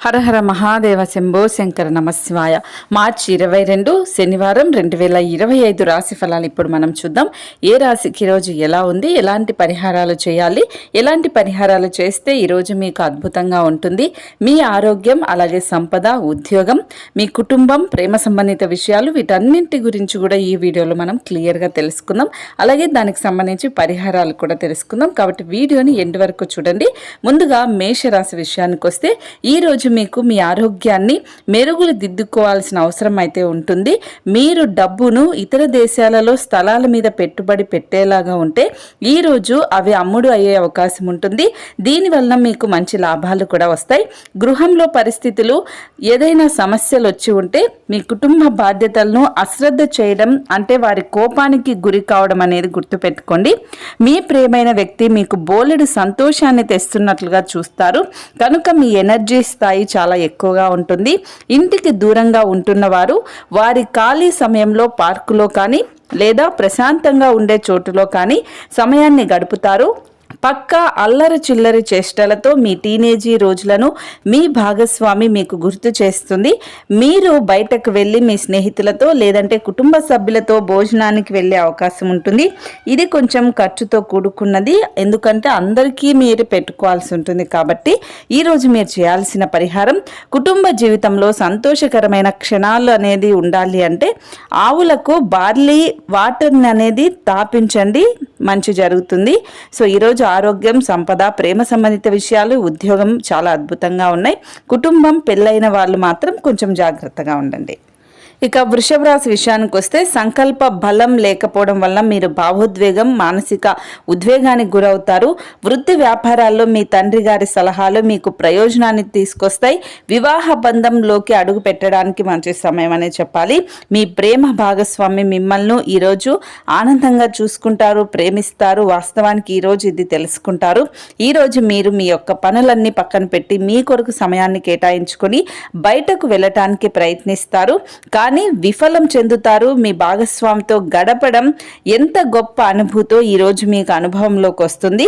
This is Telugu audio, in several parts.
హరహర మహాదేవ శంభో శంకర నమశివాయ మార్చి ఇరవై రెండు శనివారం రెండు వేల ఇరవై ఐదు రాశి ఫలాలు ఇప్పుడు మనం చూద్దాం. ఏ రాశికి ఈరోజు ఎలా ఉంది? ఎలాంటి పరిహారాలు చేయాలి? ఎలాంటి పరిహారాలు చేస్తే ఈరోజు మీకు అద్భుతంగా ఉంటుంది? మీ ఆరోగ్యం అలాగే సంపద ఉద్యోగం మీ కుటుంబం ప్రేమ సంబంధిత విషయాలు వీటన్నింటి గురించి కూడా ఈ వీడియోలో మనం క్లియర్గా తెలుసుకుందాం. అలాగే దానికి సంబంధించి పరిహారాలు కూడా తెలుసుకుందాం. కాబట్టి వీడియోని ఎండ్ వరకు చూడండి. ముందుగా మేషరాశి విషయానికి వస్తే ఈరోజు రోజు మీకు మీ ఆరోగ్యాన్ని మెరుగులు దిద్దుకోవాల్సిన అవసరం అయితే ఉంటుంది. మీరు డబ్బును ఇతర దేశాలలో స్థలాల మీద పెట్టుబడి పెట్టేలాగా ఉంటే ఈ రోజు అవి అమ్ముడు అయ్యే అవకాశం ఉంటుంది. దీనివల్ల మీకు మంచి లాభాలు కూడా వస్తాయి. గృహంలో పరిస్థితులు ఏదైనా సమస్యలు వచ్చి ఉంటే మీ కుటుంబ బాధ్యతలను అశ్రద్ధ చేయడం అంటే వారి కోపానికి గురి కావడం అనేది గుర్తుపెట్టుకోండి. మీ ప్రేమైన వ్యక్తి మీకు బోలెడు సంతోషాన్ని తెస్తున్నట్లుగా చూస్తారు. కనుక మీ ఎనర్జీ స్థాయి చాలా ఎక్కువగా ఉంటుంది. ఇంటికి దూరంగా ఉంటున్నవారు వారి ఖాళీ సమయంలో పార్కులో కానీ లేదా ప్రశాంతంగా ఉండే చోటులో కానీ సమయాన్ని గడుపుతారు. పక్కా అల్లరి చిల్లరి చేష్టలతో మీ టీనేజీ రోజులను మీ భాగస్వామి మీకు గుర్తు చేస్తుంది. మీరు బయటకు వెళ్ళి మీ స్నేహితులతో లేదంటే కుటుంబ సభ్యులతో భోజనానికి వెళ్ళే అవకాశం ఉంటుంది. ఇది కొంచెం ఖర్చుతో కూడుకున్నది. ఎందుకంటే అందరికీ మీరు పెట్టుకోవాల్సి ఉంటుంది కాబట్టి ఈరోజు మీరు చేయాల్సిన పరిహారం కుటుంబ జీవితంలో సంతోషకరమైన క్షణాలు అనేది ఉండాలి అంటే ఆవులకు బార్లీ వాటర్ అనేది తాపించండి. మంచి జరుగుతుంది. సో ఈరోజు ఆరోగ్యం సంపద ప్రేమ సంబంధిత విషయాలు ఉద్యోగం చాలా అద్భుతంగా ఉన్నాయి. కుటుంబం పెళ్ళైన వాళ్ళు మాత్రం కొంచెం జాగ్రత్తగా ఉండండి. ఇక వృషభ రాశి విషయానికి వస్తే సంకల్ప బలం లేకపోవడం వల్ల మీరు భావోద్వేగం మానసిక ఉద్వేగానికి గురవుతారు. వృత్తి వ్యాపారాల్లో మీ తండ్రి గారి సలహాలు మీకు ప్రయోజనాన్ని తీసుకొస్తాయి. వివాహ బంధంలోకి అడుగు పెట్టడానికి మంచి సమయం అనే చెప్పాలి. మీ ప్రేమ భాగస్వామి మిమ్మల్ని ఈరోజు ఆనందంగా చూసుకుంటారు ప్రేమిస్తారు. వాస్తవానికి ఈరోజు ఇది తెలుసుకుంటారు. ఈరోజు మీరు మీ యొక్క పనులన్నీ పక్కన పెట్టి మీ కొరకు సమయాన్ని కేటాయించుకొని బయటకు వెళ్ళటానికి ప్రయత్నిస్తారు. కానీ విఫలం చెందుతారు. మీ భాగస్వామితో గడపడం ఎంత గొప్ప అనుభూతో ఈరోజు మీకు అనుభవంలోకి వస్తుంది.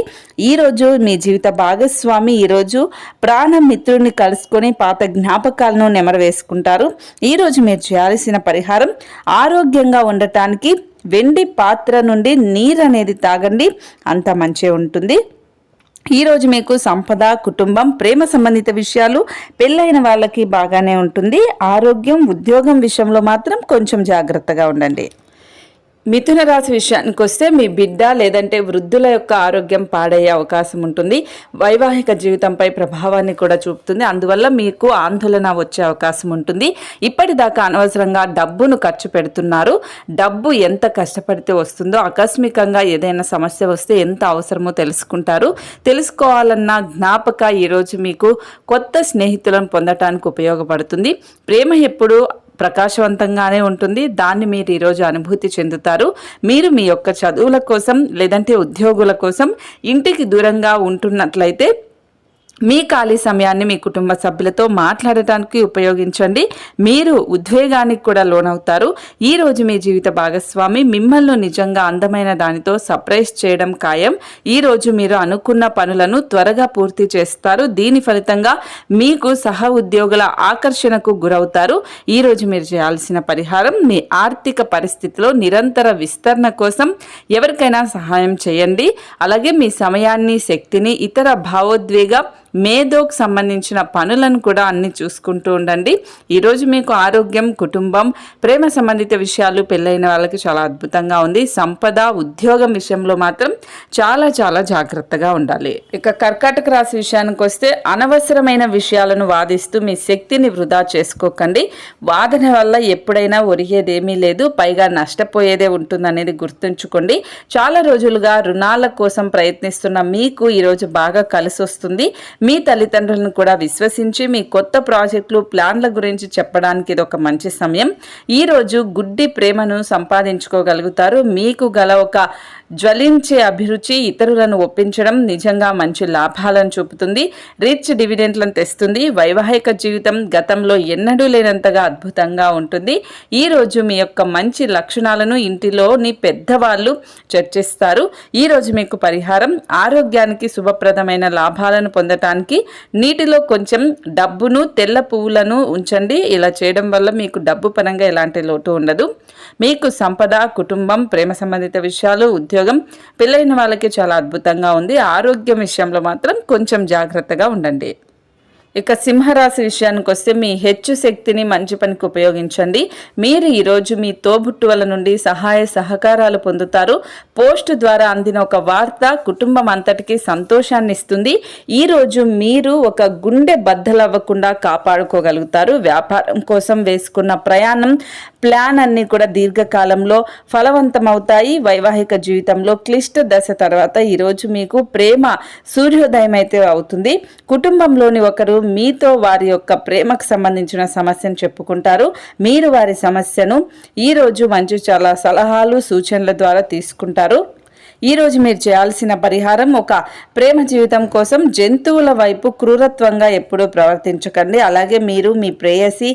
ఈరోజు మీ జీవిత భాగస్వామి ఈరోజు ప్రాణమిత్రుని కలుసుకొని పాత జ్ఞాపకాలను నెమరవేసుకుంటారు. ఈరోజు మీరు చేయాల్సిన పరిహారం ఆరోగ్యంగా ఉండటానికి వెండి పాత్ర నుండి నీరు అనేది తాగండి. అంత మంచిగా ఉంటుంది. ఈరోజు మీకు సంపద కుటుంబం ప్రేమ సంబంధిత విషయాలు పెళ్ళైన వాళ్ళకి బాగానే ఉంటుంది. ఆరోగ్యం ఉద్యోగం విషయంలో మాత్రం కొంచెం జాగ్రత్తగా ఉండండి. మిథున రాశి విషయానికి వస్తే మీ బిడ్డ లేదంటే వృద్ధుల యొక్క ఆరోగ్యం పాడయ్యే అవకాశం ఉంటుంది. వైవాహిక జీవితంపై ప్రభావాన్ని కూడా చూపుతుంది. అందువల్ల మీకు ఆందోళన వచ్చే అవకాశం ఉంటుంది. ఇప్పటిదాకా అనవసరంగా డబ్బును ఖర్చు పెడుతున్నారు. డబ్బు ఎంత కష్టపడితే వస్తుందో ఆకస్మికంగా ఏదైనా సమస్య వస్తే ఎంత అవసరమో తెలుసుకుంటారు. తెలుసుకోవాలన్న జ్ఞాపక ఈరోజు మీకు కొత్త స్నేహితులను పొందటానికి ఉపయోగపడుతుంది. ప్రేమ ఎప్పుడు ప్రకాశవంతంగానే ఉంటుంది. దాన్ని మీరు ఈరోజు అనుభూతి చెందుతారు. మీరు మీ యొక్క చదువుల కోసం లేదంటే ఉద్యోగుల కోసం ఇంటికి దూరంగా ఉంటున్నట్లయితే మీ ఖాళీ సమయాన్ని మీ కుటుంబ సభ్యులతో మాట్లాడటానికి ఉపయోగించండి. మీరు ఉద్వేగానికి కూడా లోనవుతారు. ఈ రోజు మీ జీవిత భాగస్వామి మిమ్మల్ని నిజంగా అందమైన దానితో సర్ప్రైజ్ చేయడం ఖాయం. ఈ రోజు మీరు అనుకున్న పనులను త్వరగా పూర్తి చేస్తారు. దీని ఫలితంగా మీకు సహ ఉద్యోగుల ఆకర్షణకు గురవుతారు. ఈ రోజు మీరు చేయాల్సిన పరిహారం మీ ఆర్థిక పరిస్థితిలో నిరంతర విస్తరణ కోసం ఎవరికైనా సహాయం చేయండి. అలాగే మీ సమయాన్ని శక్తిని ఇతర భావోద్వేగ మేధోకు సంబంధించిన పనులను కూడా అన్ని చూసుకుంటూ ఉండండి. ఈరోజు మీకు ఆరోగ్యం కుటుంబం ప్రేమ సంబంధిత విషయాలు పెళ్ళైన వాళ్ళకి చాలా అద్భుతంగా ఉంది. సంపద ఉద్యోగం విషయంలో మాత్రం చాలా చాలా జాగ్రత్తగా ఉండాలి. ఇక కర్కాటక రాశి విషయానికి వస్తే అనవసరమైన విషయాలను వాదిస్తూ మీ శక్తిని వృధా చేసుకోకండి. వాదన వల్ల ఎప్పుడైనా ఒరిగేదేమీ లేదు పైగా నష్టపోయేదే ఉంటుందనేది గుర్తుంచుకోండి. చాలా రోజులుగా రుణాల కోసం ప్రయత్నిస్తున్న మీకు ఈరోజు బాగా కలిసి వస్తుంది మీ తల్లిదండ్రులను కూడా విశ్వసించి మీ కొత్త ప్రాజెక్టులు ప్లాన్ల గురించి చెప్పడానికి ఇది ఒక మంచి సమయం. ఈరోజు గుడ్డి ప్రేమను సంపాదించుకోగలుగుతారు. మీకు గల ఒక జ్వలించే అభిరుచి ఇతరులను ఒప్పించడం నిజంగా మంచి లాభాలను చూపుతుంది. రిచ్ డివిడెంట్లను తెస్తుంది. వైవాహిక జీవితం గతంలో ఎన్నడూ లేనంతగా అద్భుతంగా ఉంటుంది. ఈ రోజు మీ యొక్క మంచి లక్షణాలను ఇంటిలోని పెద్దవాళ్ళు చర్చిస్తారు. ఈ రోజు మీకు పరిహారం. ఆరోగ్యానికి శుభప్రదమైన లాభాలను పొందటానికి నీటిలో కొంచెం డబ్బును తెల్ల పువ్వులను ఉంచండి. ఇలా చేయడం వల్ల మీకు డబ్బు పరంగా ఎలాంటి లోటు ఉండదు. మీకు సంపద కుటుంబం ప్రేమ సంబంధిత విషయాలు ఉద్యోగం పెళ్ళైన వాళ్ళకి చాలా అద్భుతంగా ఉంది. ఆరోగ్యం విషయంలో మాత్రం కొంచెం జాగ్రత్తగా ఉండండి. ఇక సింహరాశి విషయానికి వస్తే మీ హెచ్చు శక్తిని మంచి పనికి ఉపయోగించండి. మీరు ఈరోజు మీ తోబుట్టువల నుండి సహాయ సహకారాలు పొందుతారు. పోస్ట్ ద్వారా అందిన ఒక వార్త కుటుంబం అంతటికి సంతోషాన్ని ఇస్తుంది. ఈరోజు మీరు ఒక గుండె బద్దలవ్వకుండా కాపాడుకోగలుగుతారు. వ్యాపారం కోసం వేసుకున్న ప్రయాణం ప్లాన్ అన్ని కూడా దీర్ఘకాలంలో ఫలవంతమవుతాయి. వైవాహిక జీవితంలో క్లిష్ట దశ తర్వాత ఈరోజు మీకు ప్రేమ సూర్యోదయం అయితే అవుతుంది. కుటుంబంలోని ఒకరు మీతో వారి యొక్క ప్రేమకు సంబంధించిన సమస్యను చెప్పుకుంటారు. మీరు వారి సమస్యను ఈరోజు మంచి చాలా సలహాలు సూచనల ద్వారా తీసుకుంటారు. ఈరోజు మీరు చేయాల్సిన పరిహారం ఒక ప్రేమ జీవితం కోసం జంతువుల వైపు క్రూరత్వంగా ఎప్పుడూ ప్రవర్తించకండి. అలాగే మీరు మీ ప్రేయసి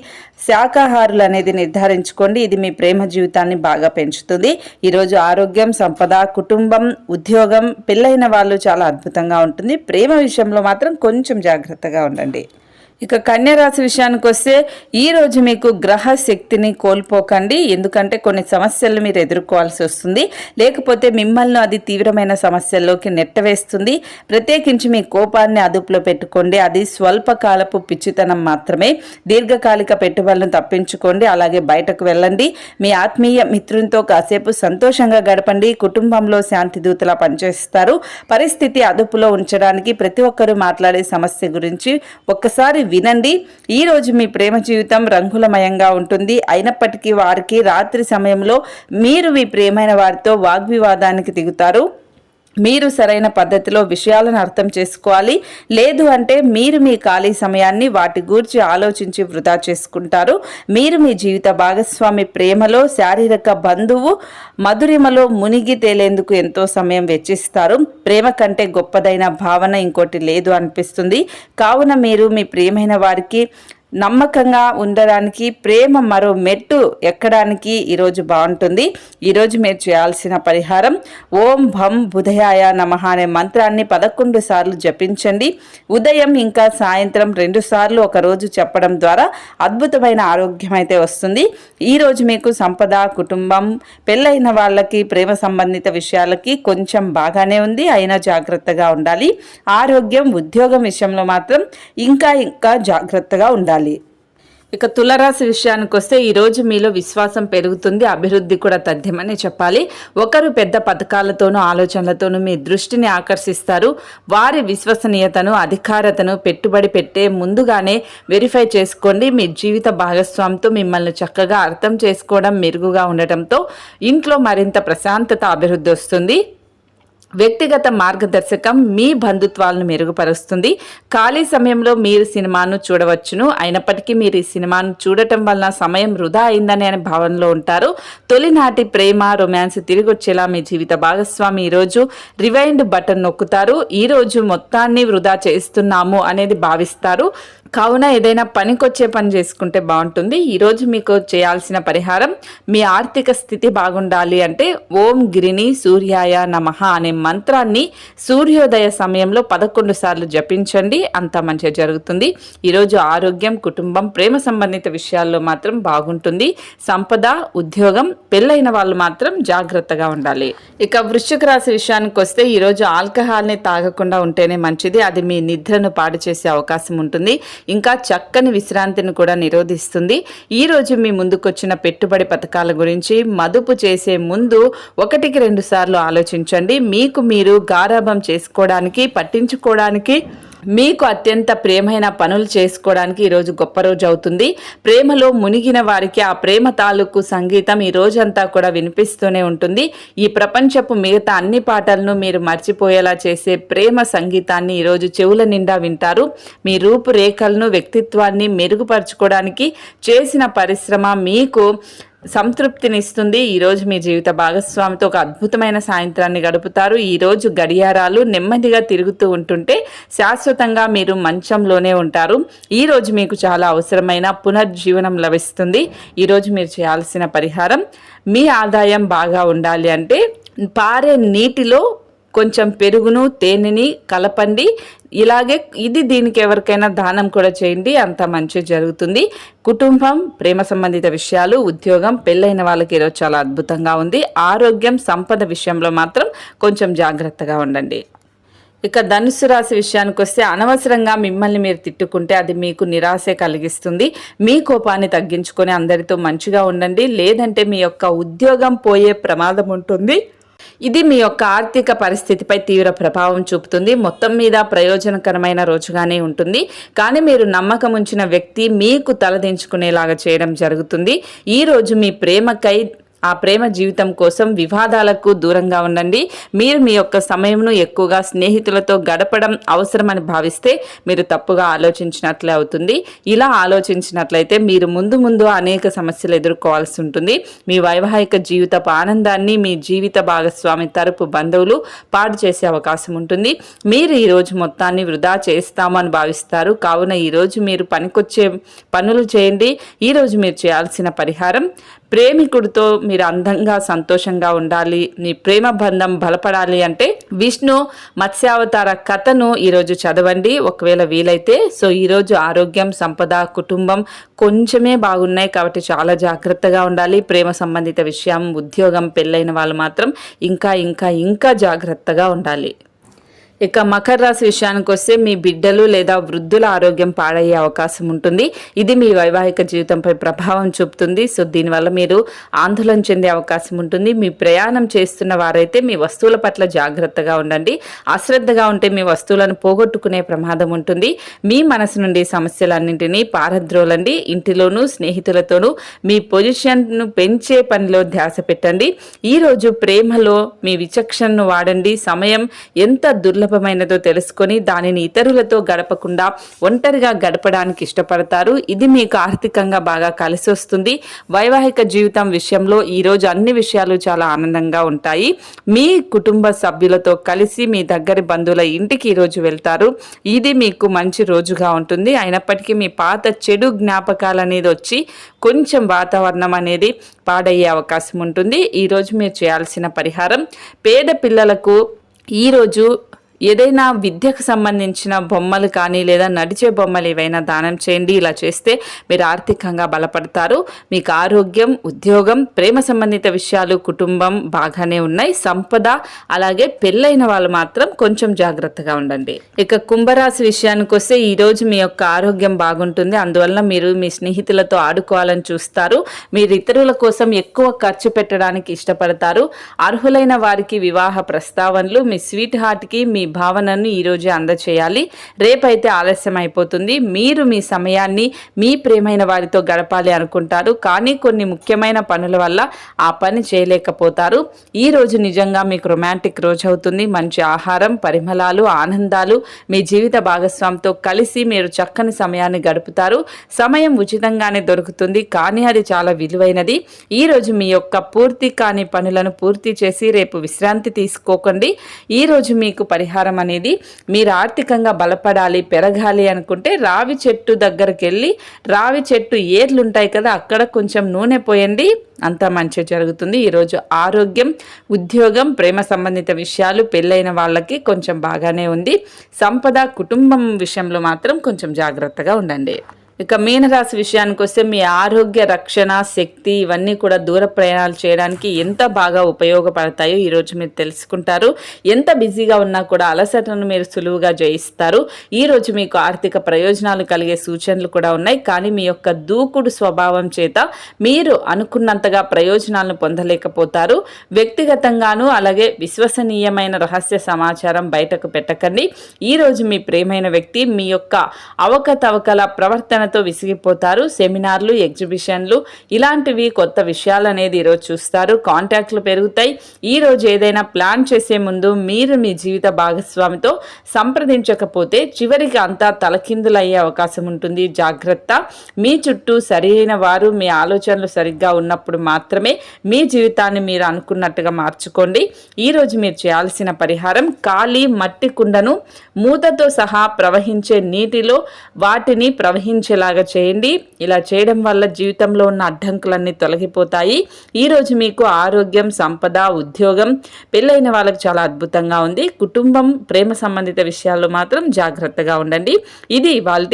శాకాహారులు అనేది నిర్ధారించుకోండి. ఇది మీ ప్రేమ జీవితాన్ని బాగా పెంచుతుంది. ఈరోజు ఆరోగ్యం సంపద కుటుంబం ఉద్యోగం పెళ్ళైన వాళ్ళు చాలా అద్భుతంగా ఉంటుంది. ప్రేమ విషయంలో మాత్రం కొంచెం జాగ్రత్తగా ఉండండి. ఇక కన్యరాశి విషయానికి వస్తే ఈ రోజు మీకు గ్రహ శక్తిని కోల్పోకండి. ఎందుకంటే కొన్ని సమస్యలు మీరు ఎదుర్కోవాల్సి వస్తుంది. లేకపోతే మిమ్మల్ని అది తీవ్రమైన సమస్యల్లోకి నెట్టవేస్తుంది. ప్రత్యేకించి మీ కోపాన్ని అదుపులో పెట్టుకోండి. అది స్వల్పకాలపు పిచ్చితనం మాత్రమే. దీర్ఘకాలిక పెట్టుబడులను తప్పించుకోండి. అలాగే బయటకు వెళ్ళండి. మీ ఆత్మీయ మిత్రునితో కాసేపు సంతోషంగా గడపండి. కుటుంబంలో శాంతి దూతలా పనిచేస్తారు. పరిస్థితి అదుపులో ఉంచడానికి ప్రతి ఒక్కరూ మాట్లాడే సమస్య గురించి ఒక్కసారి వినండి. ఈరోజు మీ ప్రేమ జీవితం రంగులమయంగా ఉంటుంది. అయినప్పటికీ వారికి రాత్రి సమయంలో మీరు మీ ప్రేమైన వారితో వాగ్వివాదానికి దిగుతారు. మీరు సరైన పద్ధతిలో విషయాలను అర్థం చేసుకోవాలి. లేదు అంటే మీరు మీ ఖాళీ సమయాన్ని వాటి గురించి ఆలోచించి వృధా చేసుకుంటారు. మీరు మీ జీవిత భాగస్వామి ప్రేమలో శారీరక బంధువు మధురిమలో మునిగి తేలేందుకు ఎంతో సమయం వెచ్చిస్తారు. ప్రేమ కంటే గొప్పదైన భావన ఇంకోటి లేదు అనిపిస్తుంది. కావున మీరు మీ ప్రియమైన వారికి నమ్మకంగా ఉండడానికి ప్రేమ మరో మెట్టు ఎక్కడానికి ఈరోజు బాగుంటుంది. ఈరోజు మీరు చేయాల్సిన పరిహారం ఓం భం బుధయాయ నమ అనే మంత్రాన్ని పదకొండు సార్లు జపించండి. ఉదయం ఇంకా సాయంత్రం రెండు సార్లు ఒక రోజు చెప్పడం ద్వారా అద్భుతమైన ఆరోగ్యం అయితే వస్తుంది. ఈరోజు మీకు సంపద కుటుంబం పెళ్ళైన వాళ్ళకి ప్రేమ సంబంధిత విషయాలకి కొంచెం బాగానే ఉంది. అయినా జాగ్రత్తగా ఉండాలి. ఆరోగ్యం ఉద్యోగం విషయంలో మాత్రం ఇంకా ఇంకా జాగ్రత్తగా ఉండాలి. ఇక తులరాశి విషయానికి వస్తే ఈరోజు మీలో విశ్వాసం పెరుగుతుంది అభివృద్ధి కూడా తథ్యమని చెప్పాలి. ఒకరు పెద్ద పథకాలతోనూ ఆలోచనలతోనూ మీ దృష్టిని ఆకర్షిస్తారు. వారి విశ్వసనీయతను అధికారతను పెట్టుబడి పెట్టే ముందుగానే వెరిఫై చేసుకోండి. మీ జీవిత భాగస్వామితో మిమ్మల్ని చక్కగా అర్థం చేసుకోవడం మెరుగుగా ఉండటంతో ఇంట్లో మరింత ప్రశాంతత అభివృద్ధి వస్తుంది. వ్యక్తిగత మార్గదర్శకం మీ బంధుత్వాలను మెరుగుపరుస్తుంది. ఖాళీ సమయంలో మీరు సినిమాను చూడవచ్చును. అయినప్పటికీ మీరు ఈ సినిమాను చూడటం వలన సమయం వృధా అయిందని అనే భావనలో ఉంటారు. తొలినాటి ప్రేమ రొమాన్స్ తిరిగి వచ్చేలా మీ జీవిత భాగస్వామి ఈరోజు రివైండ్ బటన్ నొక్కుతారు. ఈరోజు మొత్తాన్ని వృధా చేస్తున్నాము అనేది భావిస్తారు. కావున ఏదైనా పనికొచ్చే పని చేసుకుంటే బాగుంటుంది. ఈరోజు మీకు చేయాల్సిన పరిహారం మీ ఆర్థిక స్థితి బాగుండాలి అంటే ఓం గిరిని సూర్యాయ నమః అనే మంత్రాన్ని సూర్యోదయ సమయంలో పదకొండు సార్లు జపించండి. అంత మంచిగా జరుగుతుంది. ఈరోజు ఆరోగ్యం కుటుంబం ప్రేమ సంబంధిత విషయాల్లో మాత్రం బాగుంటుంది. సంపద ఉద్యోగం పెళ్ళైన వాళ్ళు మాత్రం జాగ్రత్తగా ఉండాలి. ఇక వృశ్చిక రాశి విషయానికి వస్తే ఈరోజు ఆల్కహాల్ని తాగకుండా ఉంటేనే మంచిది. అది మీ నిద్రను పాడు చేసే అవకాశం ఉంటుంది. ఇంకా చక్కని విశ్రాంతిని కూడా నిరోధిస్తుంది. ఈరోజు మీ ముందుకొచ్చిన పెట్టుబడి పథకాల గురించి మదుపు చేసే ముందు ఒకటికి రెండు సార్లు ఆలోచించండి. మీకు మీరు గారాభం చేసుకోవడానికి పట్టించుకోవడానికి మీకు అత్యంత ప్రేమైన పనులు చేసుకోవడానికి ఈరోజు గొప్ప రోజు అవుతుంది. ప్రేమలో మునిగిన వారికి ఆ ప్రేమ తాలూకు సంగీతం ఈ రోజంతా కూడా వినిపిస్తూనే ఉంటుంది. ఈ ప్రపంచపు మిగతా అన్ని పాటలను మీరు మర్చిపోయేలా చేసే ప్రేమ సంగీతాన్ని ఈరోజు చెవుల నిండా వింటారు. మీ రూపురేఖలను వ్యక్తిత్వాన్ని మెరుగుపరచుకోవడానికి చేసిన పరిశ్రమ మీకు సంతృప్తిని ఇస్తుంది ఈరోజు మీ జీవిత భాగస్వామితో ఒక అద్భుతమైన సాయంత్రాన్ని గడుపుతారు. ఈరోజు గడియారాలు నెమ్మదిగా తిరుగుతూ ఉంటుంటే శాశ్వతంగా మీరు మంచంలోనే ఉంటారు. ఈరోజు మీకు చాలా అవసరమైన పునర్జీవనం లభిస్తుంది. ఈరోజు మీరు చేయాల్సిన పరిహారం మీ ఆదాయం బాగా ఉండాలి అంటే పారే నీటిలో కొంచెం పెరుగును తేనెని కలపండి. ఇలాగే ఇది దీనికి ఎవరికైనా దానం కూడా చేయండి. అంత మంచి జరుగుతుంది. కుటుంబం ప్రేమ సంబంధిత విషయాలు ఉద్యోగం పెళ్ళైన వాళ్ళకి ఈరోజు చాలా అద్భుతంగా ఉంది. ఆరోగ్యం సంపద విషయంలో మాత్రం కొంచెం జాగ్రత్తగా ఉండండి. ఇక ధనుసు రాశి విషయానికి వస్తే అనవసరంగా మిమ్మల్ని మీరు తిట్టుకుంటే అది మీకు నిరాశ కలిగిస్తుంది. మీ కోపాన్ని తగ్గించుకొని అందరితో మంచిగా ఉండండి. లేదంటే మీ యొక్క ఉద్యోగం పోయే ప్రమాదం ఉంటుంది. ఇది మీ యొక్క ఆర్థిక పరిస్థితిపై తీవ్ర ప్రభావం చూపుతుంది. మొత్తం మీద ప్రయోజనకరమైన రోజుగానే ఉంటుంది. కానీ మీరు నమ్మకం ఉంచిన వ్యక్తి మీకు తలదించుకునేలాగా చేయడం జరుగుతుంది. ఈ రోజు మీ ప్రేమకై ఆ ప్రేమ జీవితం కోసం వివాదాలకు దూరంగా ఉండండి. మీరు మీ యొక్క సమయంను ఎక్కువగా స్నేహితులతో గడపడం అవసరమని భావిస్తే మీరు తప్పుగా ఆలోచించినట్లే అవుతుంది. ఇలా ఆలోచించినట్లయితే మీరు ముందు ముందు అనేక సమస్యలు ఎదుర్కోవాల్సి ఉంటుంది. మీ వైవాహిక జీవితపు ఆనందాన్ని మీ జీవిత భాగస్వామి తరపు బంధువులు పాడు చేసే అవకాశం ఉంటుంది. మీరు ఈరోజు మొత్తాన్ని వృధా చేస్తామని భావిస్తారు. కావున ఈరోజు మీరు పనికొచ్చే పనులు చేయండి. ఈరోజు మీరు చేయాల్సిన పరిహారం ప్రేమికుడితో మీరు అందంగా సంతోషంగా ఉండాలి మీ ప్రేమ బంధం బలపడాలి అంటే విష్ణు మత్స్యావతార కథను ఈరోజు చదవండి. ఒకవేళ వీలైతే సో ఈరోజు ఆరోగ్యం సంపద కుటుంబం కొంచెమే బాగున్నాయి కాబట్టి చాలా జాగ్రత్తగా ఉండాలి. ప్రేమ సంబంధిత విషయం ఉద్యోగం పెళ్ళైన వాళ్ళు మాత్రం ఇంకా ఇంకా ఇంకా జాగ్రత్తగా ఉండాలి. ఇక మకర రాశి విషయానికి వస్తే మీ బిడ్డలు లేదా వృద్ధుల ఆరోగ్యం పాడయ్యే అవకాశం ఉంటుంది. ఇది మీ వైవాహిక జీవితంపై ప్రభావం చూపుతుంది. సో దీనివల్ల మీరు ఆందోళన చెందే అవకాశం ఉంటుంది. మీ ప్రయాణం చేస్తున్న వారైతే మీ వస్తువుల పట్ల జాగ్రత్తగా ఉండండి. అశ్రద్ధగా ఉంటే మీ వస్తువులను పోగొట్టుకునే ప్రమాదం ఉంటుంది. మీ మనసు నుండి సమస్యలన్నింటినీ పారద్రోలండి. ఇంటిలోనూ స్నేహితులతోనూ మీ పొజిషన్ను పెంచే పనిలో ధ్యాస పెట్టండి. ఈరోజు ప్రేమలో మీ విచక్షణను వాడండి. సమయం ఎంత దుర్ల సులభమైనదో తెలుసుకొని దానిని ఇతరులతో గడపకుండా ఒంటరిగా గడపడానికి ఇష్టపడతారు. ఇది మీకు ఆర్థికంగా బాగా కలిసి వస్తుంది. వైవాహిక జీవితం విషయంలో ఈరోజు అన్ని విషయాలు చాలా ఆనందంగా ఉంటాయి. మీ కుటుంబ సభ్యులతో కలిసి మీ దగ్గరి బంధువుల ఇంటికి ఈరోజు వెళ్తారు. ఇది మీకు మంచి రోజుగా ఉంటుంది. అయినప్పటికీ మీ పాత చెడు జ్ఞాపకాలు అనేది వచ్చి కొంచెం వాతావరణం అనేది పాడయ్యే అవకాశం ఉంటుంది. ఈరోజు మీరు చేయాల్సిన పరిహారం పేద పిల్లలకు ఈరోజు ఏదైనా విద్యకు సంబంధించిన బొమ్మలు కానీ లేదా నడిచే బొమ్మలు ఏవైనా దానం చేయండి. ఇలా చేస్తే మీరు ఆర్థికంగా బలపడతారు. మీకు ఆరోగ్యం ఉద్యోగం ప్రేమ సంబంధిత విషయాలు కుటుంబం బాగానే ఉన్నాయి. సంపద అలాగే పెళ్ళైన వాళ్ళు మాత్రం కొంచెం జాగ్రత్తగా ఉండండి. ఇక కుంభరాశి విషయానికి వస్తే ఈరోజు మీ యొక్క ఆరోగ్యం బాగుంటుంది. అందువల్ల మీరు మీ స్నేహితులతో ఆడుకోవాలని చూస్తారు. మీరు ఇతరుల కోసం ఎక్కువ ఖర్చు పెట్టడానికి ఇష్టపడతారు. అర్హులైన వారికి వివాహ ప్రస్తావనలు మీ స్వీట్ హార్ట్కి మీ భావనను ఈరోజు అందచేయాలి. రేపైతే ఆలస్యం అయిపోతుంది. మీరు మీ సమయాన్ని మీ ప్రేమైన వారితో గడపాలి అనుకుంటారు. కానీ కొన్ని ముఖ్యమైన పనుల వల్ల ఆ పని చేయలేకపోతారు. ఈ రోజు నిజంగా మీకు రొమాంటిక్ రోజు అవుతుంది. మంచి ఆహారం పరిమళాలు ఆనందాలు మీ జీవిత భాగస్వామితో కలిసి మీరు చక్కని సమయాన్ని గడుపుతారు. సమయం ఉచితంగానే దొరుకుతుంది. కానీ అది చాలా విలువైనది. ఈ రోజు మీ యొక్క పూర్తి కాని పనులను పూర్తి చేసి రేపు విశ్రాంతి తీసుకోకండి. ఈ రోజు మీకు పరిహారం పరిహారం అనేది మీరు ఆర్థికంగా బలపడాలి పెరగాలి అనుకుంటే రావి చెట్టు దగ్గరికి వెళ్ళి రావి చెట్టు ఏర్లు ఉంటాయి కదా అక్కడ కొంచెం నూనె పోయండి. అంతా మంచిగా జరుగుతుంది. ఈరోజు ఆరోగ్యం ఉద్యోగం ప్రేమ సంబంధిత విషయాలు పెళ్ళైన వాళ్ళకి కొంచెం బాగానే ఉంది. సంపద కుటుంబం విషయంలో మాత్రం కొంచెం జాగ్రత్తగా ఉండండి. ఇక మీనరాశి విషయానికి వస్తే మీ ఆరోగ్య రక్షణ శక్తి ఇవన్నీ కూడా దూర ప్రయాణాలు చేయడానికి ఎంత బాగా ఉపయోగపడతాయో ఈరోజు మీరు తెలుసుకుంటారు. ఎంత బిజీగా ఉన్నా కూడా అలసటను మీరు సులువుగా జయిస్తారు. ఈరోజు మీకు ఆర్థిక ప్రయోజనాలు కలిగే సూచనలు కూడా ఉన్నాయి. కానీ మీ యొక్క దూకుడు స్వభావం చేత మీరు అనుకున్నంతగా ప్రయోజనాలను పొందలేకపోతారు. వ్యక్తిగతంగాను అలాగే విశ్వసనీయమైన రహస్య సమాచారం బయటకు పెట్టకండి. ఈరోజు మీ ప్రేమైన వ్యక్తి మీ యొక్క అవకతవకల ప్రవర్తన విషయాలతో విసిగిపోతారు సెమినార్లు ఎగ్జిబిషన్లు ఇలాంటివి కొత్త విషయాలు అనేది ఈరోజు చూస్తారు. కాంటాక్ట్లు పెరుగుతాయి. ఈరోజు ఏదైనా ప్లాన్ చేసే ముందు మీరు మీ జీవిత భాగస్వామితో సంప్రదించకపోతే చివరికి అంతా తలకిందులయ్యే అవకాశం ఉంటుంది. జాగ్రత్త. మీ చుట్టూ సరైన వారు మీ ఆలోచనలు సరిగ్గా ఉన్నప్పుడు మాత్రమే మీ జీవితాన్ని మీరు అనుకున్నట్టుగా మార్చుకోండి. ఈరోజు మీరు చేయాల్సిన పరిహారం ఖాళీ మట్టి కుండను మూతతో సహా ప్రవహించే నీటిలో వాటిని వచ్చేలాగా చేయండి. ఇలా చేయడం వల్ల జీవితంలో ఉన్న అడ్డంకులన్నీ తొలగిపోతాయి. ఈరోజు మీకు ఆరోగ్యం సంపద ఉద్యోగం పెళ్ళైన వాళ్ళకి చాలా అద్భుతంగా ఉంది. కుటుంబం ప్రేమ సంబంధిత విషయాల్లో మాత్రం జాగ్రత్తగా ఉండండి. ఇది ఇవాళ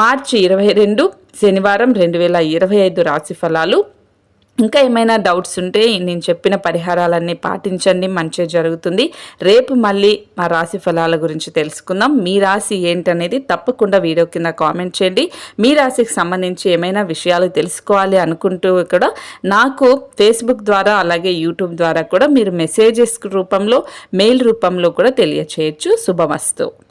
మార్చి ఇరవై రెండు శనివారం రెండు వేల ఇరవై ఐదు రాశి ఫలాలు. ఇంకా ఏమైనా డౌట్స్ ఉంటే నేను చెప్పిన పరిహారాలన్నీ పాటించండి మంచిగా జరుగుతుంది. రేపు మళ్ళీ మా రాశి ఫలాల గురించి తెలుసుకుందాం. మీ రాశి ఏంటనేది తప్పకుండా వీడియో కింద కామెంట్ చేయండి. మీ రాశికి సంబంధించి ఏమైనా విషయాలు తెలుసుకోవాలి అనుకుంటూ కూడా నాకు ఫేస్బుక్ ద్వారా అలాగే యూట్యూబ్ ద్వారా కూడా మీరు మెసేజెస్ రూపంలో మెయిల్ రూపంలో కూడా తెలియచేయచ్చు. శుభమస్తు.